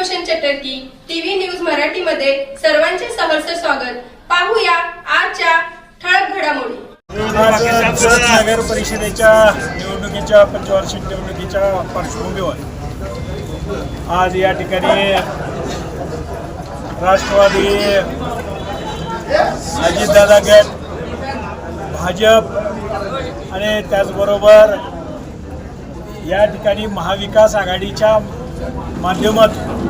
Roshan Chatarki TV news मराठीमध्ये सर्वांचे सहर्ष स्वागत. पाहूया आजच्या ठळक घडामोडी. नगर परिषदेच्या निवडणुकीच्या पंचवार्षिक निवडणुकीच्या पार्श्वभूमीवर आज या ठिकाणी राष्ट्रवादी अजितदादा गट भाजप आणि त्याचबरोबर या ठिकाणी महाविकास आघाडीच्या माध्यमातून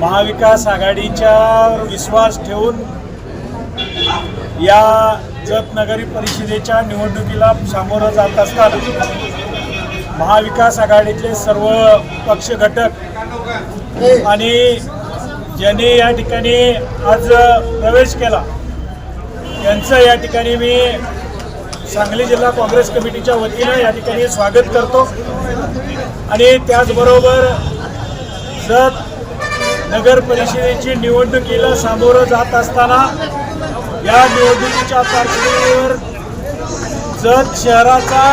महाविकास आघाडीच्या विश्वास ठेवून या जत नगरी परिषदेच्या निवडणुकीला सामोरं जात असताना महाविकास आघाडीतले सर्व पक्ष घटक आणि ज्यांनी या ठिकाणी आज प्रवेश केला त्यांचं या ठिकाणी मी सांगली जिल्हा काँग्रेस कमिटीच्या वतीनं या ठिकाणी स्वागत करतो. आणि त्याचबरोबर जत नगर परिषदेची निवडणुकीला सामोरं जात असताना या निवडणुकीच्या पार्श्वभूमीवर जत शहराचा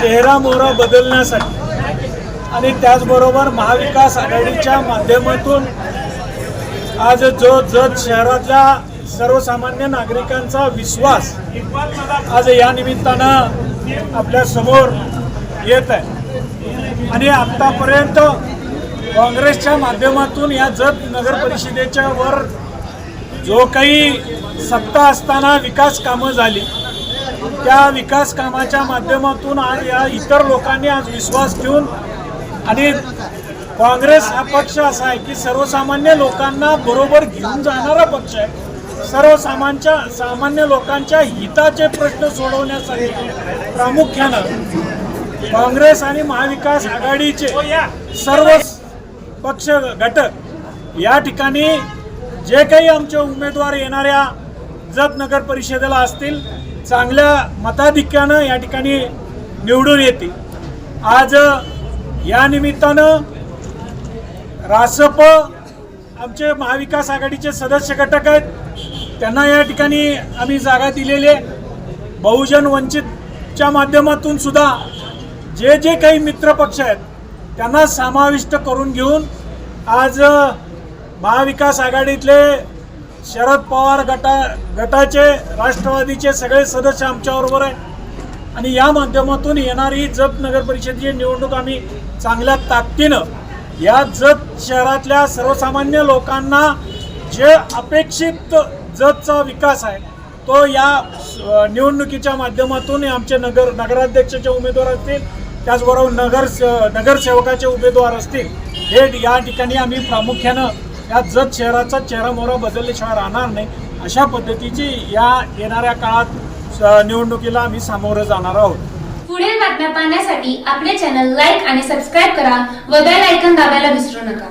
चेहरा मोहरा बदलण्यासाठी आणि त्याचबरोबर महाविकास आघाडीच्या माध्यमातून आज जो जत शहरातल्या सर्वसामान्य नागरिकांचा विश्वास आज या निमित्तानं आपल्यासमोर येत आहे. आणि आत्तापर्यंत काँग्रेसच्या माध्यमातून या जत नगर परिषदेच्या वर जो काही सत्ता असताना विकास कामं झाली त्या विकास कामाच्या माध्यमातून आज या इतर लोकांनी आज विश्वास ठेवून आणि काँग्रेस हा पक्ष असा आहे की सर्वसामान्य लोकांना बरोबर घेऊन जाणारा पक्ष आहे. सर्वसामान्य सामान्य लोकांच्या हिताचे प्रश्न सोडवण्यासाठी प्रामुख्यानं काँग्रेस आणि महाविकास आघाडीचे सर्व पक्ष घटक. या ठिकाणी जे काही आमचे उमेदवार येणाऱ्या जत नगर परिषदेला असतील चांगल्या मताधिक्यानं या ठिकाणी निवडून येतील. आज या निमित्तानं रासप आमचे महाविकास आघाडीचे सदस्य घटक आहेत. त्यांना या ठिकाणी आम्ही जागा दिलेली आहे. बहुजन वंचितच्या माध्यमातून सुद्धा जे जे काही मित्रपक्ष आहेत त्यांना समाविष्ट करून घेऊन आज महाविकास आघाडीतले शरद पवार गटा गटाचे राष्ट्रवादीचे सगळे सदस्य आमच्याबरोबर आहे आणि या माध्यमातून येणारी जत नगर परिषदेची निवडणूक आम्ही चांगल्या ताकदीनं या जत शहरातल्या सर्वसामान्य लोकांना जे अपेक्षित जतचा विकास आहे तो या निवडणुकीच्या माध्यमातून आमचे नगर नगराध्यक्षाचे उमेदवार असतील त्याचबरोबर नगर नगरसेवकाचे उमेदवार असतील हे या ठिकाणी आम्ही प्रामुख्यानं या जत शहराचा चेहरामोहरा बदलल्याशिवाय राहणार नाही अशा पद्धतीची या येणाऱ्या काळात निवडणुकीला आम्ही सामोरं जाणार आहोत. पुढील बातम्या पाहण्यासाठी आपले चॅनल लाईक आणि सबस्क्राईब करा व बेल आयकन दाबायला विसरू नका.